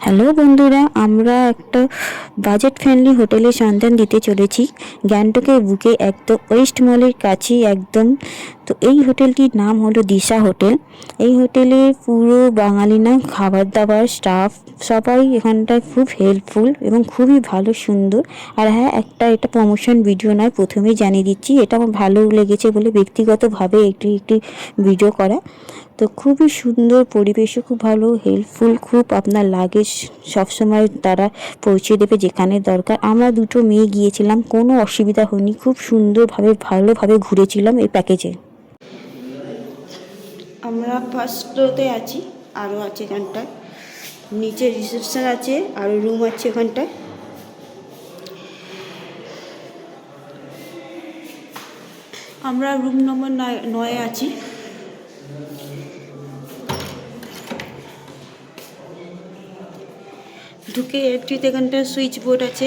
Hello বন্ধুরা, আমরা একটা বাজেট ফ্রেন্ডলি হোটেলে সন্ধান দিতে চলেছি। গ্যাংটকের বুকে একদম ওয়েস্ট মলের কাছেই একদম। তো এই হোটেলটির নাম হলো দিশা হোটেল। এই হোটেলে পুরো বাঙালি না খাবার দাবার স্টাফ সবাই এখানটায় খুব হেল্পফুল এবং খুবই ভালো, সুন্দর। আর হ্যাঁ একটা এটা প্রমোশন ভিডিও নয়, প্রথমেই জানিয়ে দিচ্ছি। এটা আমার ভালো লেগেছে বলে ব্যক্তিগতভাবে একটি একটি ভিডিও করা। তো খুবই সুন্দর পরিবেশও খুব ভালো হেল্পফুল খুব আপনার লাগেজ সবসময় তারা পৌঁছে দেবে যেখানে দরকার। আমরা দুটো মেয়ে গিয়েছিলাম, কোনো অসুবিধা হয়নি, খুব সুন্দরভাবে, ভালোভাবে ঘুরেছিলাম এই প্যাকেজে আমরা ফার্স্ট ফ্লোতে আছি আরও আছে এখানটায়। নিচে রিসেপশন আছে আরও রুম আছে ওখানটায় আমরা রুম নম্বর নয় নয়ে আছি। ঢুকে একটিতে এখানটা সুইচ বোর্ড আছে,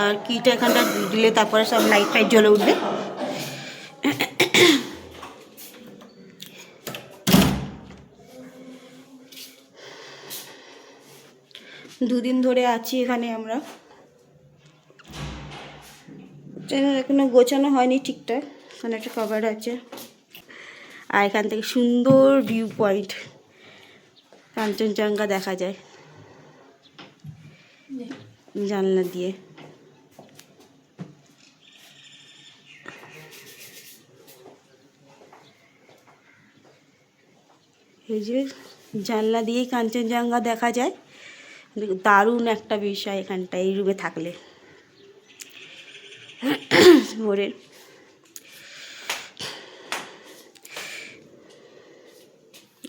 আর কিটা এখানটা দিলে তারপরে সব লাইট ফাইট জ্বলে উঠবে। দুদিন ধরে আছি এখানে আমরা। এখনও গোছানো হয়নি ঠিকঠাক, এখানে একটা কভার আছে। আর এখান থেকে সুন্দর ভিউ পয়েন্ট কাঞ্চনজঙ্ঘা দেখা যায়। জানলা দিয়ে। এই যে জানলা দিয়েই কাঞ্চনজঙ্ঘা দেখা যায়। দারুণ একটা বিষয় এখানটা এই রুমে থাকলে। ভোরের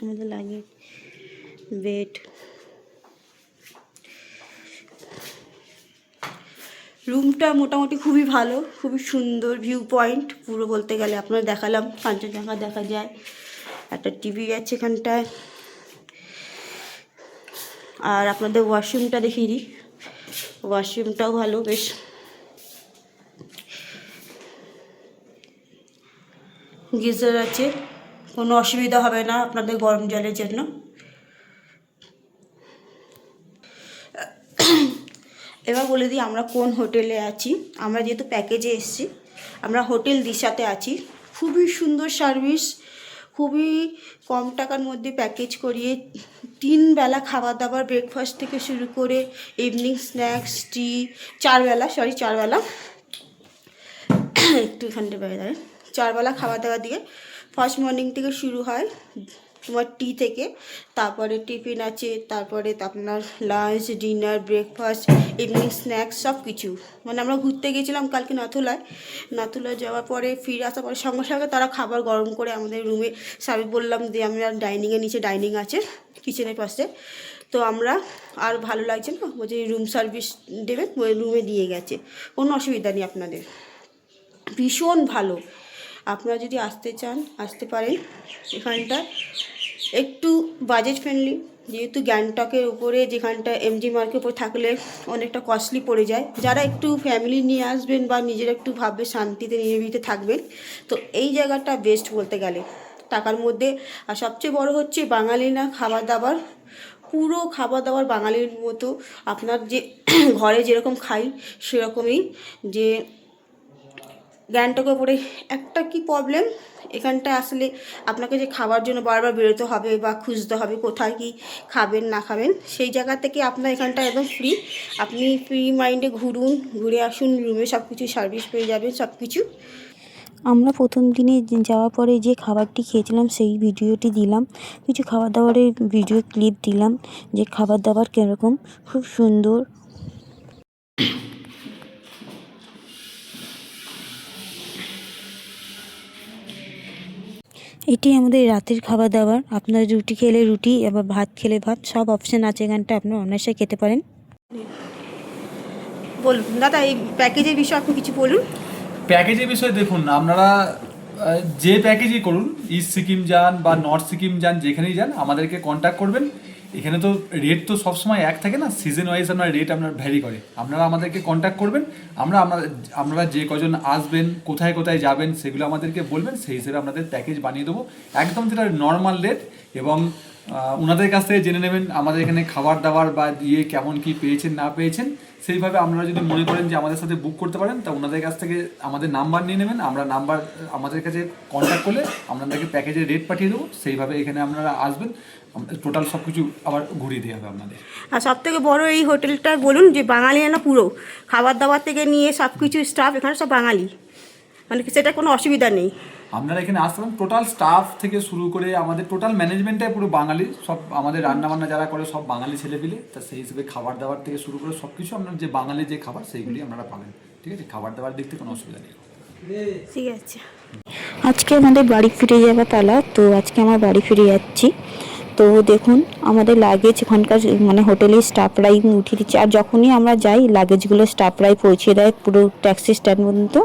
আমাদের লাগে বেড রুমটা মোটামুটি খুবই ভালো, খুবই সুন্দর ভিউ পয়েন্ট পুরো বলতে গেলে আপনার দেখালাম, কাঞ্চনজঙ্ঘা দেখা যায়, একটা টিভি আছে এখানটায়। আর আপনাদের ওয়াশরুমটা দেখিয়ে দিই। ওয়াশরুমটাও ভালো, বেশ। গিজার আছে। কোনো অসুবিধা হবে না আপনাদের গরম জলের জন্য। এবার বলে দিই আমরা কোন হোটেলে আছি। আমরা যেহেতু প্যাকেজে এসেছি, আমরা হোটেল দিশাতে আছি। খুবই সুন্দর সার্ভিস খুবই কম টাকার মধ্যে প্যাকেজ করিয়ে তিন বেলা খাবার দাবার ব্রেকফাস্ট থেকে শুরু করে ইভিনিং স্ন্যাক্স টি চারবেলা সরি চারবেলা একটু এখানটা বেড়ে দাঁড়ায় চারবেলা খাবার দাবার দিয়ে ফার্স্ট মর্নিং থেকে শুরু হয়, তোমার টি থেকে। তারপরে টিফিন আছে, তারপরে আপনার lunch dinner breakfast evening snacks সব কিছু মানে আমরা ঘুরতে গেছিলাম কালকে নাথুলায়। নাথুলায় যাওয়ার পরে, ফিরে আসার পরে সঙ্গে সঙ্গে তারা খাবার গরম করে আমাদের রুমে সার্ভ বললাম যে আমরা ডাইনিংয়ের নিচে ডাইনিং আছে কিচেনের পাশে। তো আমরা আর ভালো লাগছে না, বলছে রুম সার্ভিস দেবেন রুমে দিয়ে গেছে। কোনো অসুবিধা নেই আপনাদের। ভীষণ ভালো। আপনারা যদি আসতে চান, আসতে পারেন এখানটা। একটু বাজেট ফ্রেন্ডলি যেহেতু গ্যাংটকের উপরে যেখানটা এমজি মার্কের উপর থাকলে অনেকটা কস্টলি পড়ে যায়। যারা একটু ফ্যামিলি নিয়ে আসবেন বা নিজের একটু ভাববে শান্তিতে নিরিবিতে থাকবেন, তো এই জায়গাটা বেস্ট বলতে গেলে। টাকার মধ্যে, আর সবচেয়ে বড় হচ্ছে বাঙালি না খাবার দাবার পুরো খাবার দাবার বাঙালির মতো। আপনার যে ঘরে যেরকম খাই, সেরকমই যে গ্যাংটকে পড়ে একটা কি প্রবলেম এখানটা আসলে আপনাকে যে খাবার জন্য বারবার বেরোতে হবে বা খুঁজতে হবে কোথায় কি খাবেন, না খাবেন, সেই জায়গা থেকে আপনার এখানটা একদম ফ্রি আপনি ফ্রি মাইন্ডে ঘুরুন, ঘুরে আসুন রুমে সব কিছু সার্ভিস পেয়ে যাবেন সব কিছু আমরা প্রথম দিনে যাওয়ার পরে যে খাবারটি খেয়েছিলাম সেই ভিডিওটি দিলাম। কিছু খাবার দাবারের ভিডিও ক্লিপ দিলাম যে খাবার দাবার কীরকম, খুব সুন্দর। এটি আমাদের রাতের খাবার দাবার। আপনার রুটি খেলে রুটি এবার ভাত খেলে ভাত সব অপশান আছে এখানটা আপনি অনায়াসে খেতে পারেন। বলুন দাদা এই প্যাকেজের বিষয়ে আপনি কিছু বলুন। প্যাকেজের বিষয়ে দেখুন আপনারা যে প্যাকেজই করুন ইস্ট সিকিম যান বা নর্থ সিকিম যান যেখানেই যান আমাদেরকে কন্ট্যাক্ট করবেন। এখানে তো রেট তো সবসময় এক থাকে না সিজন ওয়াইজ আপনার রেট আপনার ভ্যারি করে। আপনারা আমাদেরকে কন্ট্যাক্ট করবেন, আমরা আমরা আমরা যে কজন আসবেন, কোথায় কোথায় যাবেন, সেগুলো আমাদেরকে বলবেন, সেই হিসেবে আপনাদের প্যাকেজ বানিয়ে দেবো। একদম যেটা নর্মাল রেট এবং ওনাদের কাছ থেকে জেনে নেবেন আমাদের এখানে খাবার দাবার বা ইয়ে কেমন কি পেয়েছেন, না পেয়েছেন। সেইভাবে আপনারা যদি মনে করেন যে আমাদের সাথে বুক করতে পারেন, তা ওনাদের কাছ থেকে আমাদের নাম্বার নিয়ে নেবেন। আমরা নাম্বার আমাদের কাছে কন্ট্যাক্ট করলে আপনাদেরকে প্যাকেজের রেট পাঠিয়ে দেবো। সেইভাবে এখানে আপনারা আসবেন। টোটাল সব কিছু আবার ঘুরিয়ে দেওয়া হবে আপনাদের। আর সব থেকে বড় এই হোটেলটা বলুন যে বাঙালি না পুরো। খাবার দাবার থেকে নিয়ে সব কিছু স্টাফ এখানে সব বাঙালি। মানে সেটা কোনো অসুবিধা নেই। আপনারা এখানে পারেন। টোটাল স্টাফ থেকে শুরু করে আমাদের টোটাল ম্যানেজমেন্টটাই পুরো বাঙালি। সব আমাদের রান্নাবান্না যারা করে সব বাঙালি ছেলেপিলে। তা সেই হিসেবে খাবার দাবার থেকে শুরু করে সব কিছু আপনার যে বাঙালি যে খাবার সেইগুলি আপনারা পাবেন। ঠিক আছে? খাবার দাবার দিক থেকে কোনো অসুবিধা নেই। ঠিক আছে। আজকে আমাদের বাড়ি ফিরে যাওয়া পালা। তো আজকে আমার বাড়ি ফিরে যাচ্ছি। তো দেখুন আমাদের লাগেজ ওখানকার মানে হোটেলের স্টাফরাই উঠিয়ে দিচ্ছে। আর যখনই আমরা যাই লাগেজগুলো স্টাফরাই পৌঁছে দেয় পুরো ট্যাক্সি স্ট্যান্ড পর্যন্ত।